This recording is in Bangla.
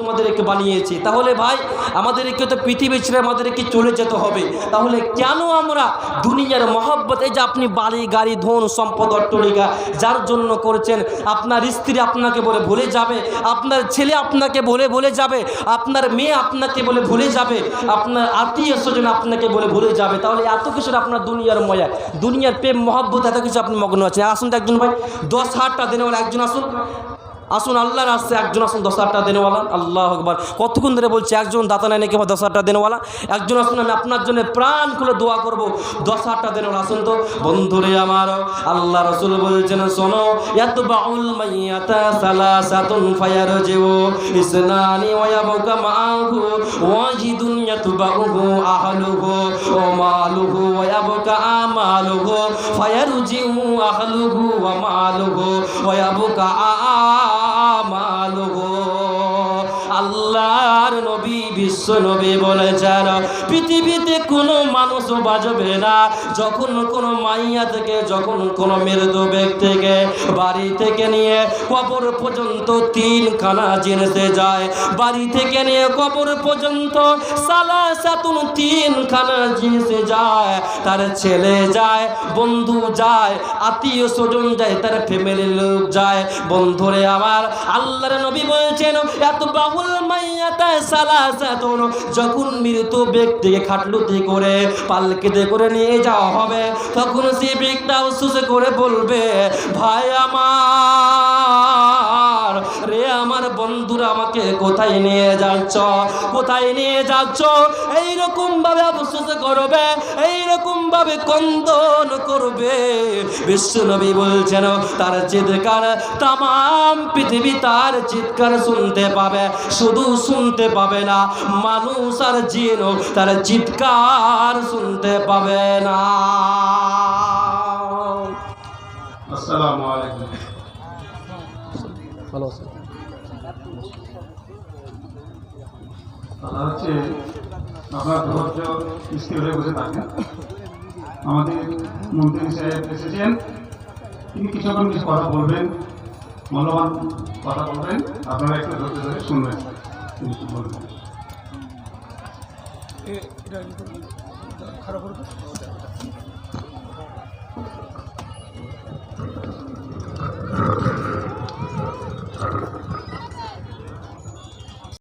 তোমাদেরকে বানিয়েছি। তাহলে ভাই, আমাদেরকে তো পৃথিবী ছেড়ে আমাদেরকে চলে যেতে হবে। তাহলে কেন আমরা দুনিয়ার মহব্বত এই যে আপনি বাড়ি, গাড়ি, ধন, সম্পদ, অট্টলিকা, যার জন্য করছেন, আপনার স্ত্রী আপনাকে বলে ভুলে যাবে, আপনার ছেলে আপনাকে বলে ভুলে যাবে, আপনার মেয়ে আপনাকে বলে ভুলে যাবে, আপনার আত্মীয় স্বজন আপনাকে বলে ভুলে যাবে, তাহলে এত কিছুর আপনার দুনিয়ার মজা। দুনিয়ার প্রেম, মহব্বত, এত কিছু আপনি মগ্ন আছেন। আসুন তো একজন ভাই, দশ হাজারটা দিনে, একজন আসুন। আসুন, আল্লাহর আসছে, একজন আসুন, দশ হাজার টাকা দেনেওয়ালা আল্লাহ আকবার। কতক্ষণ ধরে বলছে, একজন দাতা নেয় নাকি, আবার দশ হাজার টাকা দেনেওয়ালা একজন আসুন, আমি আপনার জন্য প্রাণ খুলে দোয়া করব। দশ হাজার টাকা দেনেওয়ালা আসুন তো। বন্ধুরে আমার, আল্লাহ রসুল বলছেন, শোনো এত বাউল মাইয়াতা সালাসাতুন ফায়ার যেও ইসনানি ওয়াবকা মাহু ওয়াজিদুন ইয়াতবাউহু আহলুহু ওয়া মালুহু ওয়াবকা আমালুহু ফায়ারজিউ আহলুহু ওয়া মালুহু ওয়াবকা আমালুহু বিশ্ব নবী বলেছেন পৃথিবীতে কোনো মানুষও বাজবে না। যখন কোনো মাইয়া থেকে, যখন কোনো মৃদু ব্যক্তিকে বাড়ি থেকে নিয়ে কবর পর্যন্ত তিনখানা জিনিসে যায়, বাড়ি থেকে নিয়ে কবর পর্যন্ত সালা সাতুন তিনখানা জিনিসে যায়। তার ছেলে যায়, বন্ধু যায়, আত্মীয় স্বজন যায়, তার ফ্যামিলির লোক যায়। বন্ধুরে আমার, আল্লাহর নবী বলছেন, এত বাহুল মাইয়াতা সালাসাতুন যখন মৃত ব্যক্তিকে খাটলুতি করে পালকে পালকিতে করে নিয়ে যাওয়া হবে, তখন সে ব্যক্তি সুসে করে বলবে, ভাই আমার বন্ধুরা আমাকে কোথায় নিয়ে যাচ্ছ? কোথায় নিয়ে যাচ্ছ? এইরকম ভাবে আফসোস করবে এইরকম ভাবে কন্দন করবে। বিশ্বনবী বলছেন তার চিৎকার তাম পৃথিবী তার চিৎকার শুনতে পাবে। শুধু শুনতে পাবে না মানুষ আর জিন তার চিৎকার শুনতে পাবে না। আসসালামু আলাইকুম। ভালো কথা হচ্ছে আপনার ধৈর্য স্থির হয়ে বসে থাকেন আমাদের মন্ত্রী সাহেব এসেছেন। তিনি কিছুক্ষণ কিছু কথা বলবেন, মূল্যবান কথা বলবেন। আপনারা একটু ধৈর্য ধরে শুনবেন। তিনি বলবেন।